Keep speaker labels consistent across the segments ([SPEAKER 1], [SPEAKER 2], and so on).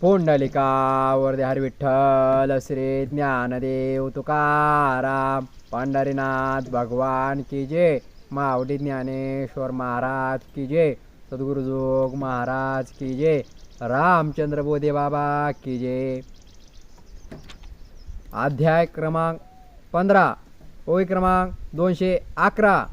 [SPEAKER 1] पुंडलिकावर हर विठ्ठल श्री ज्ञानदेव तुकाराम पंढरीनाथ भगवान की जय मावडी ज्ञानेश्वर महाराज की जय सद्गुरुजोग महाराज की जय रामचंद्र बोधे बाबा की जय. अध्याय क्रमांक पंधरा ओळी क्रमांक दोनशे अकरा.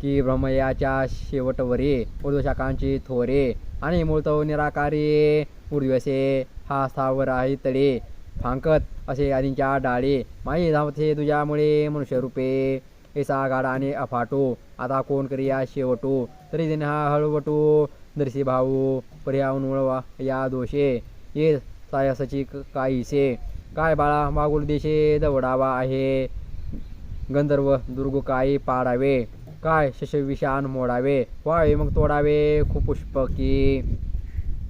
[SPEAKER 1] की ब्रह्मयाच्या शेवटवरी उर्ध्वशाखांची थोरे आणि मूळतव निराकारी उर्ध्वसे हा स्थावर आहे तळे फांकत असे आदींच्या डाळे. माई धावते तुझ्यामुळे मनुष्यरूपे ऐसा गाडा आणि अफाटो. आता कोण करिया शेवटू? तरी दिन हा हळवटो. दर्शी भाऊ पर्यावून वळवा या दोषे. ये सायसाची काहीसे. काय बाळा मागुल देशे दवडावा आहे. गंधर्व दुर्ग काही पाडावे? काय शशविषाण मोडावे? व्हावे मग तोडावे खूप पुष्पकी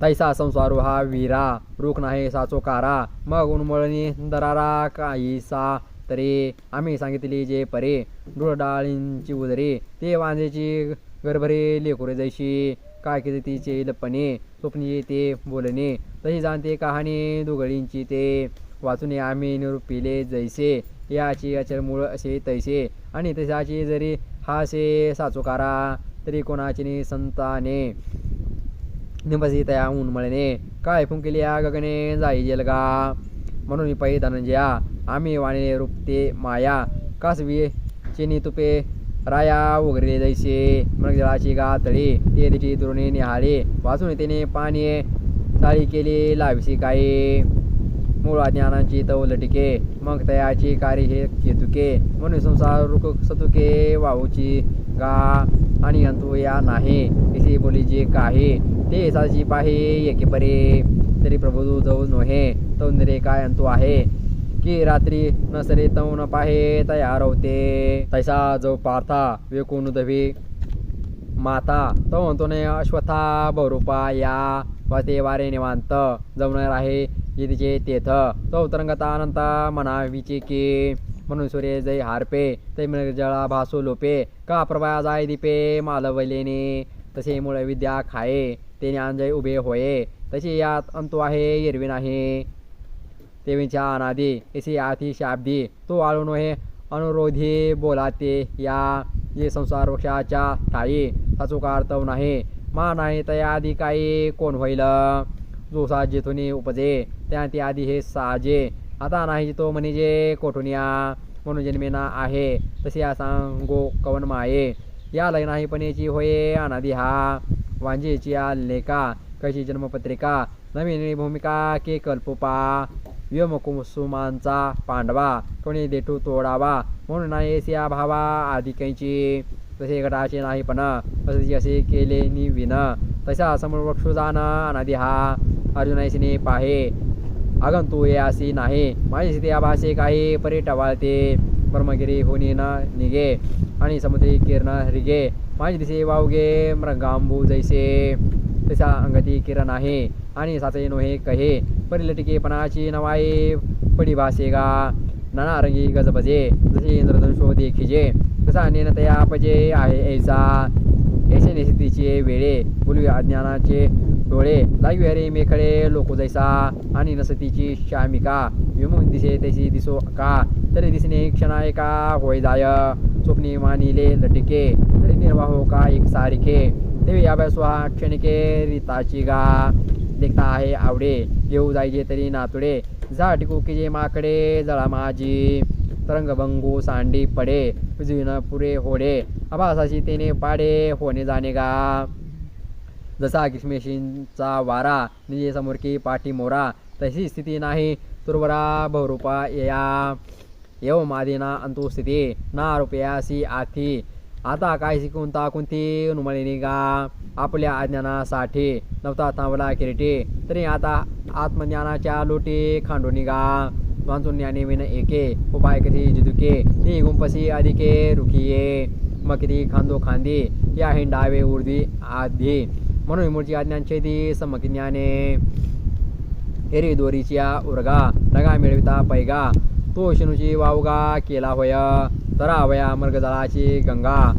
[SPEAKER 1] तैसा संसारो हा वीरा रुख नाही साचो कारा. मग उन्मळणी दरारा काहीसा तरी. आम्ही सांगितली जे परे डोळडाळींची उदरे. ते वांजेची गरभरे लेकुरे जैशी. काय किती तिचे लपणे स्वप्नी ते बोलणे. तशी जाणते कहाणी दुगळींची ते. वाचून आम्ही निरुपिले जैसे. याची अचल मूळ असे तैसे. आणि तशाची जरी हासे साचोकारा तरी कोणाची संताने. निंबसी तया उन्मळणे काय फुंकिल्या गगने जाई जलगा. म्हणून पै धनंजया आम्ही वाणे रुपते माया. कासवी चिनी तुपे. राया उघडले जैसे. मृगजळाची गातळी. तिची दुरुणी निहाळी. वाचून तिने पाणी चाळी केली लाविसी काही मूळ ज्ञानाची तव लटके. मग तयाची कार्य हे केतुके म्हणून संसार रुक सतुके. वाहूची गा. आणि अंतू या नाही. तिथे बोली काही. ते साची पाहे एके परे. तरी प्रभू जाऊ नोहे तौन रे काय अंतु आहे. की रात्री नसरे तव न पाहे तयार होते. तैसा जो पार्था वेकून दवी. माता तो म्हणतो ने अश्वथा बहुरूपा या. वाते वारे निवांत जमणार आहे जिथे तेथ. तो उतरंगता अनंत म्हणावीचे की. म्हणून सूर्य जय हारपे ते जळा भासू लोपे. का प्रभा जाय दीपे मालवलेने. तसे मुळे विद्या खाये ते ज्ञानजय उभे होये तशी यात अंतु आहे एरवी नाही देवींच्या अनादी एसी आती शाब्दी तो आळून हे अनुरोधी बोलाते या. जे संसार वृक्षाच्या ठाई सचुकारतव नाही मा नाही तया आधी काही कोण होईल? जो सा उपजे त्या ती आधी हे साजे. आता नाही तो म्हणजे कोठून या? म्हणून जन्मेना आहे तसे या सांगो कवन माये. या याची होय अनादी हा. वांजेची या लेखा कशी जन्मपत्रिका नवीन भूमिका के कल्पोपा व्योमकुसुमांचा पांडवा कोणी देठू तोडावा म्हणून नाही या भावा आधी कैची. तसे गटाचे नाही पण असे असे केले नि विन. तसा समोर वक्षू जाणं अनादी हा. अर्जुनाईसिने पाहे आगंतु हे असे नाही. माझी स्थिती आभासे काही परिटवाळते ब्रह्मगिरी होणी न निघे आणि समुद्री किरण रिगे माझी दिसे वावगे मृगांबू जैसे तसा अंगती किरण आहे आणि साचे नोहे कहे परिलटिकेपणाची नवाई पडी भासे गा नाना रंगी गजबजे जसे इंद्रधनुषो देखिजे तसा नेनतया पजे आहे ऐसा ऐसे निस्थितीचे वेळे बोलवी अज्ञानाचे डोळे लावी हरे मेखळे लोको जैसा आणि नसतीची शामिका विमुख दिसे तैसी दिसो का तरी दिसणे क्षणा एका होय जाय स्वप्नी मानिले लटिके तरी निर्वाहो का एक सारिके. देवी अभ्यास हा क्षणिके रीताची गा. देखता आहे आवडे घेऊ जायचे तरी नातुडे. जा टिकू की जे माकडे जळा माझी. तरंगभंगू सांडी पडे विजुन पुरे होडे. आभासाची तेने पाडे होणे जाणे गा. जसा किशमेशींचा वारा निजे समोर की पाठी मोरा. तशी स्थिती नाही तुर्वरा बहुरूपा या येव अंतुस्थिती ना रुपयासी आथी आता काय शिकवता कोणती नुमळी गा आपल्या अज्ञानासाठी नव्हता थांबला किरीटी तरी आता आत्मज्ञानाच्या लोटी खांडून गा वांचून ज्ञानी विन एके उपाय कधी जिदुके ती गुंपसी अधिके रुखिये मग खांदो खांदी या हिंडावे उर्दी आधी म्हणून मूळची आज्ञांछेदी समज्ञाने हेरी दोरीच्या उरगा नगा मिळविता पैगा तो शिणूची वावगा केला होय. तरावया मृगजळाची गंगा.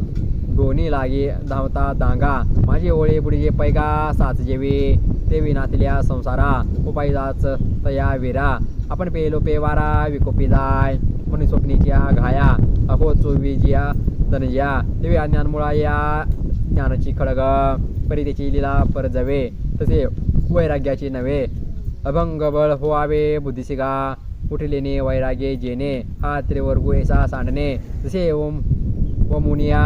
[SPEAKER 1] दोन्ही लागे धावता दांगा. माझी ओळे बुडीचे पैगा साच जेवी. ते विनातल्या संसारा. उपायदाच तया वीरा. आपण पेलो पेवारा विकोपी जाय. म्हणून स्वप्नीच्या घाया. अहो चोवीजिया धनजिया. देवी अज्ञानमुळा या ज्ञानाची खडग. परी त्याची लिला परजवे. तसे वैराग्याची नव्हे. अभंगबळ होवावे बुद्धिसिगा. उठलेने वैराग्ये जेणे हा त्रिवर्गु ऐसा सांडणे जसे ओम वमुनिया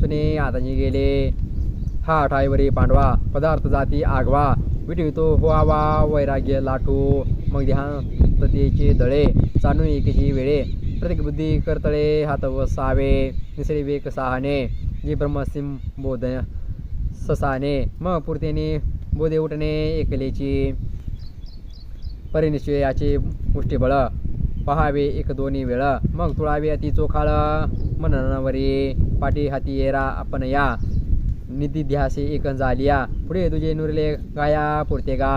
[SPEAKER 1] सुने आताची गेले. हा ठाईवरी पांडवा पदार्थ जाती आगवा. विटवितो व्हावा वैराग्य लाटू मग ध्यानतेचे दळे चालून एकेची वेळे. प्रत्येक बुद्धी करतळे हात वसावे निसरे वेक सहाने जे ब्रह्मसिम बोध ससाने. मग पुरतेने बोधे उठणे एकलेची. परिनिश्चयाचे मुष्टीबळ पहावे एक दोन्ही वेळ. मग तुळावे अति चोखाळ. मननवरी पाठी हाती येरा आपण या. निधी ध्यासे एक झालिया पुढे तुझे नुरले गाया. पुरते गा.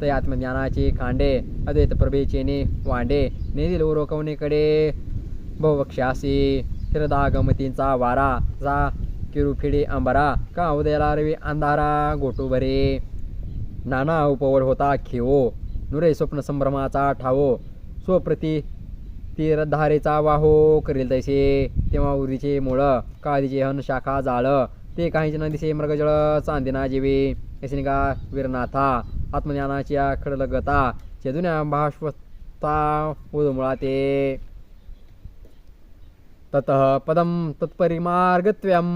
[SPEAKER 1] तय आत्मज्ञानाचे खांडे. अद्वैत प्रभेचेने वांडे. नेदिल उरोकवणेकडे. बहुवक्षासी. शिरदागमतींचा वारा. जा किरुफिडे अंबारा. का उदयाला रवी अंधारा. गोटू भरे नाना उपवड होता खेवो. नुरे स्वप्न संभ्रमाचा ठावो स्वप्रती तीरधारेचा वाहो करील तैसे तेव्हा उरीचे मुळं काळीचे हन शाखा जाळ ते काहीचे न दिसे मृगजळ चांदिना जीवे यशनिका वीरनाथा आत्मज्ञानाची खडलगता चेदुन्या भाष्वता उदमुळा ते ततः पदं तत्परिमार्गत्वं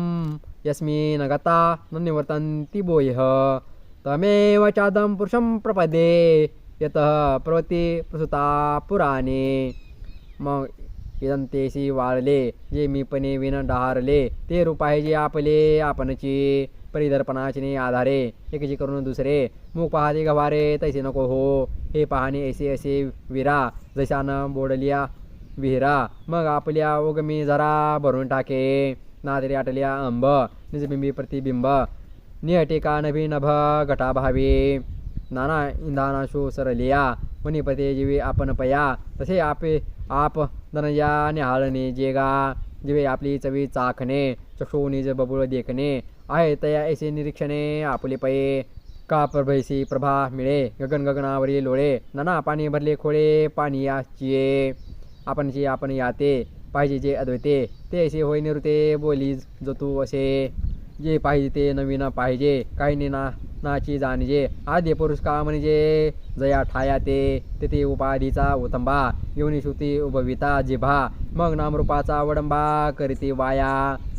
[SPEAKER 1] यस्मिन् गता न निवर्तन्ति बोयः तमेव चादं पुरुषं प्रपदे यतः प्रवती प्रसुता पुराणे। मग इदंतेसी वाळले जे मीपणे विन डहारले ते रूपाहे आपले आपणची परिदर्पणाचे आधारे। एकजी करून दुसरे मुख पाहते गवारे तैसे नको हो। हे पाहणे ऐसे असे विरा जशानं बोडलिया विहिरा। मग आपल्या उगमी जरा भरून टाके। नादरी आटल्या अंब निजबिंबी प्रतिबिंब। निहटिका नभी नभ घटा भावी नाना इंधानाशो सरलिया वनिपते जिवे आपण पया तसे आपे आप धनया निहाळणे जेगा जिवे आपली चवी चाखणे चक्षु निज बबुळ देखणे आहे तया ऐसे निरीक्षणे आपले पये का प्रभैसी प्रभा मिळे गगन गगनावरील लोळे नाना पाणी भरले खोळे पाणी याचिये आपण जे आपण याते पाहिजे जे अद्वैते ते असे होय बोलीज जो जतू असे जे पाहिजे ते नवीन पाहिजे काही ना नाची जाणजे आद्य पुरुष का म्हणजे जया ठाया ते. तेथे उपाधीचा उतंबा. येऊन उभविता जिभा. मग नामरूपाचा वडंबा करीती वाया.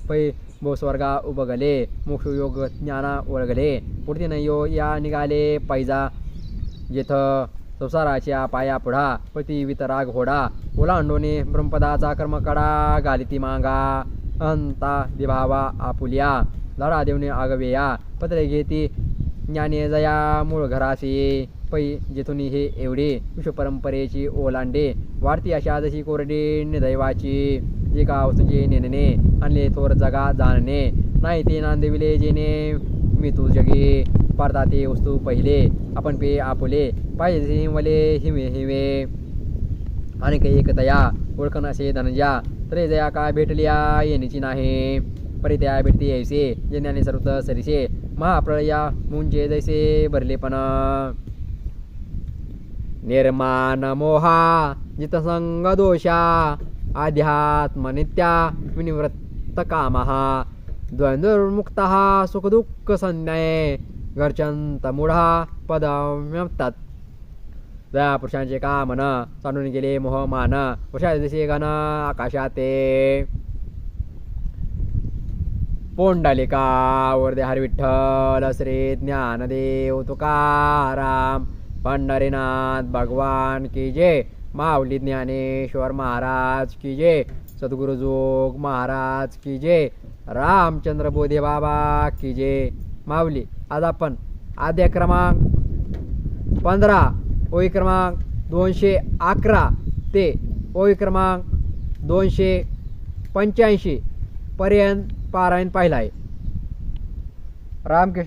[SPEAKER 1] पै भोस्वर्गा उभगले मोक्ष योग ज्ञाना ओळगले. पुढती न यो या निघाले पैजा. जेथं संसाराच्या पाया पुढा. पती वितराग होडा ओलांडोने ब्रह्मपदाचा कर्मकडा गालिती मांगा. अंता दिभावा आपुल्या. लढा देवने आगवेया. पत्रे घेती ज्ञाने जया मूळ घरासे पै जेथून हे एवढे विश्वपरंपरेची ओलांडे वाढती अशा जशी कोरडे निदैवाची. जे का वस्तूचे नेणणे आणले थोर जगा जाणणे नाही ते नांदविले जेने मी तू जगे. पारता ते वस्तू पहिले आपण पे आपुले. पाहिजे हिमले हिमे हिमे. आणि एक दया ओळखन असे धनजा तरी जया का भेटल्या येण्याची नाही. परी त्या भेटती यायचे ज्ञाने सर्वत सरीसे. महाप्रळया मुंजे जैसे भरले पण निर्माण मोहा जितसंग दोषा आध्यात्मनित्या विनिवृत्त कामहा। द्वंद्वमुक्त सुखदुःख संज्ञय घरचंत मूढा पदम्यतात दया पुरुषांचे का मन गेले मोह मान पुरुषा दिसे गण आकाशाते। पोंडालिका वरदे हर विठ्ठल श्री ज्ञानदेव तुकाराम पंढरीनाथ भगवान की जय माऊली ज्ञानेश्वर महाराज की जय सद्गुरुजोग महाराज की जय रामचंद्र बोधे बाबा की जय. माऊली आज आपण आद्य क्रमांक पंधरा ओळी क्रमांक दोनशे अकरा ते ओळी क्रमांक दोनशे पंच्याऐंशी पर्यंत पारायण पाहिला आहे. रामकृष्ण.